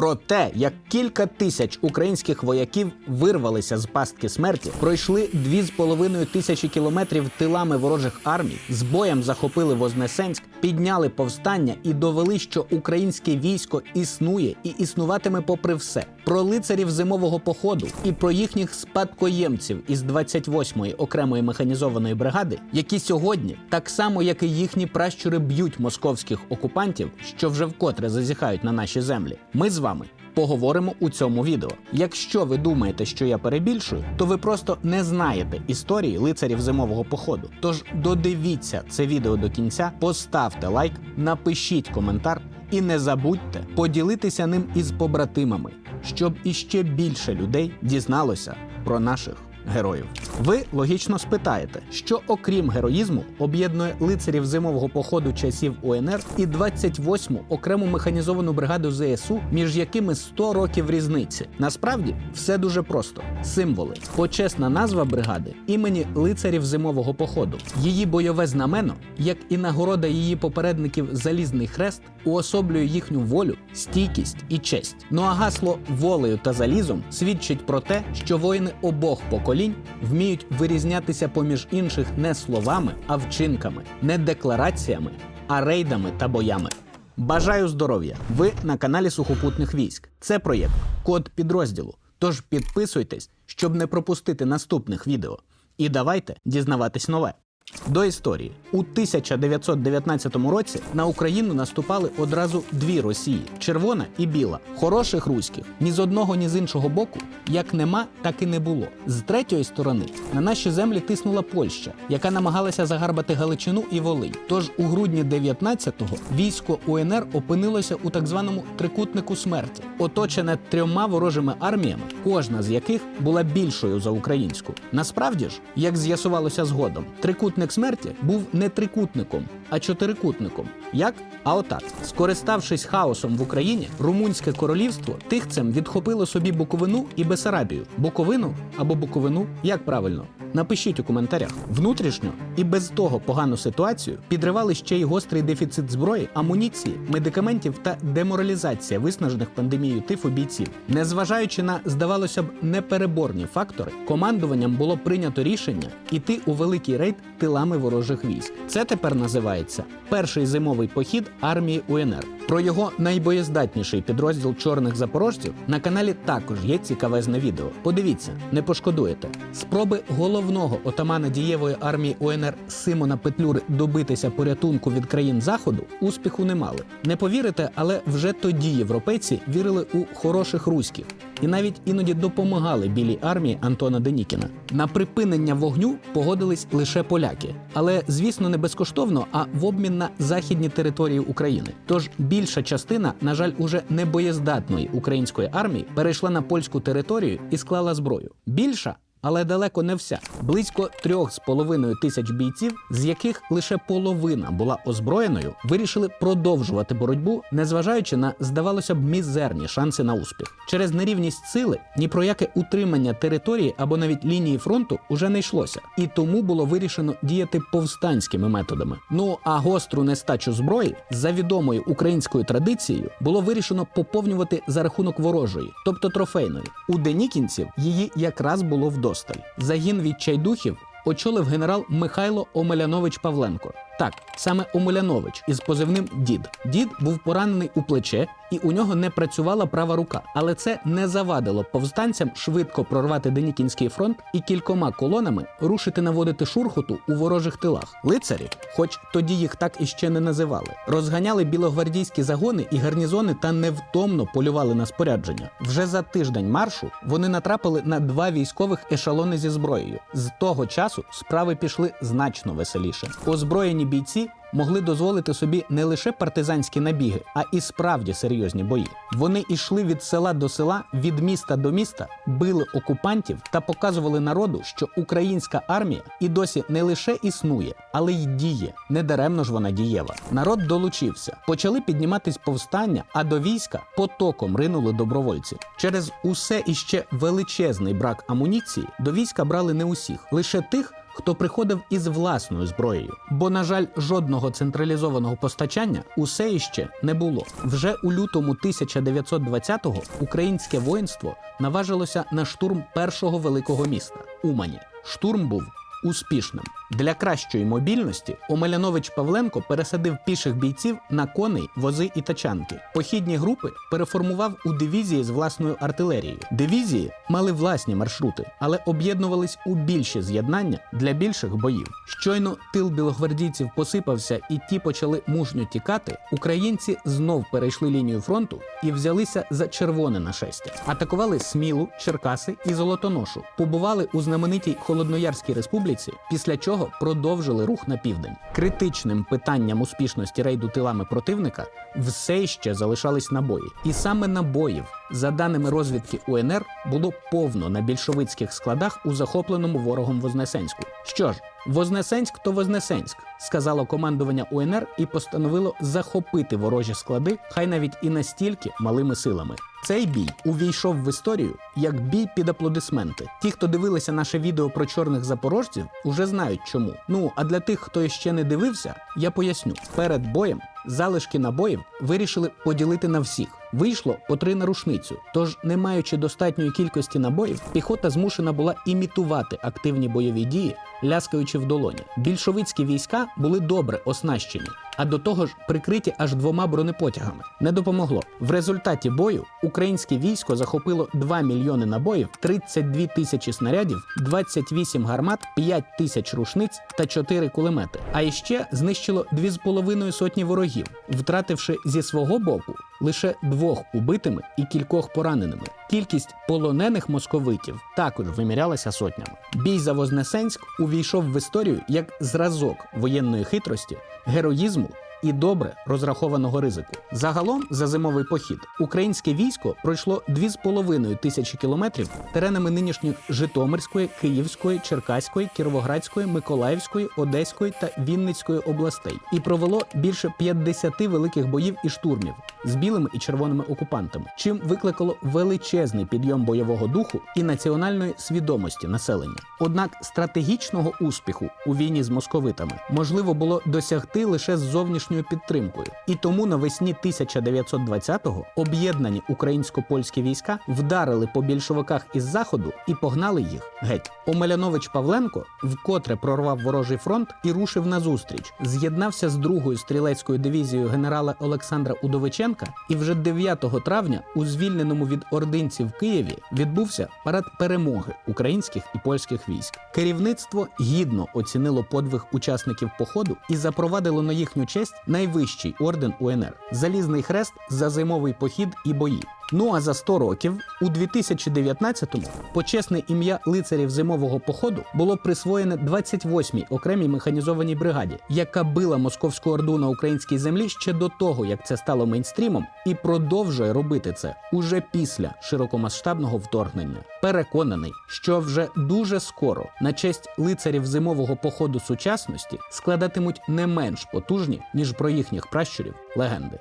Про те, як кілька тисяч українських вояків вирвалися з пастки смерті, пройшли дві з половиною тисячі кілометрів тилами ворожих армій, з боєм захопили Вознесенськ, підняли повстання і довели, що українське військо існує і існуватиме попри все. Про лицарів зимового походу і про їхніх спадкоємців із 28-ї окремої механізованої бригади, які сьогодні, так само як і їхні пращури, б'ють московських окупантів, що вже вкотре зазіхають на наші землі. Ми з вами. Поговоримо у цьому відео. Якщо ви думаєте, що я перебільшую, то ви просто не знаєте історії лицарів зимового походу. Тож додивіться це відео до кінця, поставте лайк, напишіть коментар і не забудьте поділитися ним із побратимами, щоб іще більше людей дізналося про наших героїв. Ви логічно спитаєте, що окрім героїзму об'єднує лицарів зимового походу часів УНР і 28-му окрему механізовану бригаду ЗСУ, між якими 100 років різниці. Насправді все дуже просто: символи. Почесна назва бригади імені лицарів зимового походу. Її бойове знамено, як і нагорода її попередників Залізний хрест, уособлює їхню волю, стійкість і честь. Ну а гасло волею та залізом свідчить про те, що воїни обох поколінь вміють вирізнятися поміж інших не словами, а вчинками, не деклараціями, а рейдами та боями. Бажаю здоров'я! Ви на каналі Сухопутних військ. Це проєкт Код підрозділу. Тож підписуйтесь, щоб не пропустити наступних відео. І давайте дізнаватись нове. До історії у 1919 році на Україну наступали одразу дві Росії: червона і біла. Хороших руських ні з одного, ні з іншого боку, як нема, так і не було. З третьої сторони на наші землі тиснула Польща, яка намагалася загарбати Галичину і Волинь. Тож у грудні 19-го військо УНР опинилося у так званому трикутнику смерті, оточене трьома ворожими арміями, кожна з яких була більшою за українську. Насправді ж, як з'ясувалося згодом, трикутник смерті був не трикутником, а чотирикутником. Як? А отак, скориставшись хаосом в Україні, румунське королівство тихцем відхопило собі Буковину і Бесарабію. Буковину або Буковину, як правильно? Напишіть у коментарях. Внутрішньо і без того погану ситуацію підривали ще й гострий дефіцит зброї, амуніції, медикаментів та деморалізація виснажених пандемією тифу бійців. Незважаючи на, здавалося б, непереборні фактори, командуванням було прийнято рішення іти у великий рейд тилами ворожих військ. Це тепер називається перший зимовий похід армії УНР. Про його найбоєздатніший підрозділ чорних запорожців на каналі також є цікавезне відео. Подивіться, не пошкодуєте. Спроби головного отамана дієвої армії УНР Симона Петлюри добитися порятунку від країн заходу успіху не мали. Не повірите, але вже тоді європейці вірили у хороших руських і навіть іноді допомагали білій армії Антона Денікіна. На припинення вогню погодились лише поляки, але звісно не безкоштовно, а в обмін на західні території України. Тож більша частина, на жаль, уже не боєздатної української армії перейшла на польську територію і склала зброю. Більша. Але далеко не вся близько трьох з половиною тисяч бійців, з яких лише половина була озброєною, вирішили продовжувати боротьбу, незважаючи на здавалося б мізерні шанси на успіх. Через нерівність сили ні про яке утримання території або навіть лінії фронту уже не йшлося, і тому було вирішено діяти повстанськими методами. Ну а гостру нестачу зброї за відомою українською традицією було вирішено поповнювати за рахунок ворожої, тобто трофейної. У денікінців її якраз було вдосталь. Загін відчайдухів очолив генерал Михайло Омелянович Павленко. Так, саме Омелянович із позивним дід. Дід був поранений у плече, і у нього не працювала права рука. Але це не завадило повстанцям швидко прорвати Денікінський фронт і кількома колонами рушити наводити шурхоту у ворожих тилах. Лицарі, хоч тоді їх так іще не називали, розганяли білогвардійські загони і гарнізони та невтомно полювали на спорядження. Вже за тиждень маршу вони натрапили на два військових ешелони зі зброєю. З того часу справи пішли значно веселіше. Озброєні бійці могли дозволити собі не лише партизанські набіги, а і справді серйозні бої. Вони йшли від села до села, від міста до міста, били окупантів та показували народу, що українська армія і досі не лише існує, але й діє. Недаремно ж вона дієва. Народ долучився, почали підніматись повстання, а до війська потоком ринули добровольці. Через усе іще величезний брак амуніції до війська брали не усіх, лише тих хто приходив із власною зброєю. Бо, на жаль, жодного централізованого постачання усе іще не було. Вже у лютому 1920-го українське воїнство наважилося на штурм першого великого міста Умані. Штурм був успішним. Для кращої мобільності Омелянович Павленко пересадив піших бійців на коней, вози і тачанки. Похідні групи переформував у дивізії з власною артилерією. Дивізії мали власні маршрути, але об'єднувались у більші з'єднання для більших боїв. Щойно тил білогвардійців посипався і ті почали мужньо тікати. Українці знов перейшли лінію фронту і взялися за червоне нашестя. Атакували Смілу, Черкаси і Золотоношу. Побували у знаменитій Холодноярській республіці, після чого продовжили рух на південь. Критичним питанням успішності рейду тилами противника все ще залишались набої. І саме набоїв, за даними розвідки УНР, було повно на більшовицьких складах у захопленому ворогом Вознесенську. Що ж, Вознесенськ то Вознесенськ, сказало командування УНР і постановило захопити ворожі склади, хай навіть і настільки малими силами. Цей бій увійшов в історію як бій під аплодисменти. Ті, хто дивилися наше відео про чорних запорожців, уже знають чому. Ну а для тих, хто ще не дивився, я поясню: перед боєм залишки набоїв вирішили поділити на всіх. Вийшло по три на рушницю. Тож, не маючи достатньої кількості набоїв, піхота змушена була імітувати активні бойові дії, ляскаючи в долоні. Більшовицькі війська були добре оснащені, а до того ж прикриті аж двома бронепотягами. Не допомогло. В результаті бою українське військо захопило 2 мільйони набоїв, 32 тисячі снарядів, 28 гармат, 5 тисяч рушниць та 4 кулемети. А іще знищило 2,5 сотні ворогів, втративши зі свого боку лише двох убитими і кількох пораненими. Кількість полонених московитів також вимірялася сотнями. Бій за Вознесенськ увійшов в історію як зразок воєнної хитрості, героїзму і добре розрахованого ризику. Загалом за зимовий похід українське військо пройшло 2,5 тисячі кілометрів теренами нинішніх Житомирської, Київської, Черкаської, Кіровоградської, Миколаївської, Одеської та Вінницької областей і провело більше 50 великих боїв і штурмів з білими і червоними окупантами, чим викликало величезний підйом бойового духу і національної свідомості населення. Однак стратегічного успіху у війні з московитами можливо було досягти лише з зовнішньою підтримкою. І тому навесні 1920-го об'єднані українсько-польські війська вдарили по більшовиках із заходу і погнали їх геть. Омелянович Павленко вкотре прорвав ворожий фронт і рушив назустріч. З'єднався з другою стрілецькою дивізією генерала Олександра Удовиченка, і вже 9 травня у звільненому від ординців Києві відбувся парад перемоги українських і польських військ. Керівництво гідно оцінило подвиг учасників походу і запровадило на їхню честь найвищий орден УНР Залізний хрест за зимовий похід і бої. Ну а за 100 років, у 2019-му, почесне ім'я лицарів зимового походу було присвоєне 28-й окремій механізованій бригаді, яка била московську орду на українській землі ще до того, як це стало мейнстрімом, і продовжує робити це уже після широкомасштабного вторгнення. Переконаний, що вже дуже скоро на честь лицарів зимового походу сучасності складатимуть не менш потужні ніж про їхніх пращурів легенди.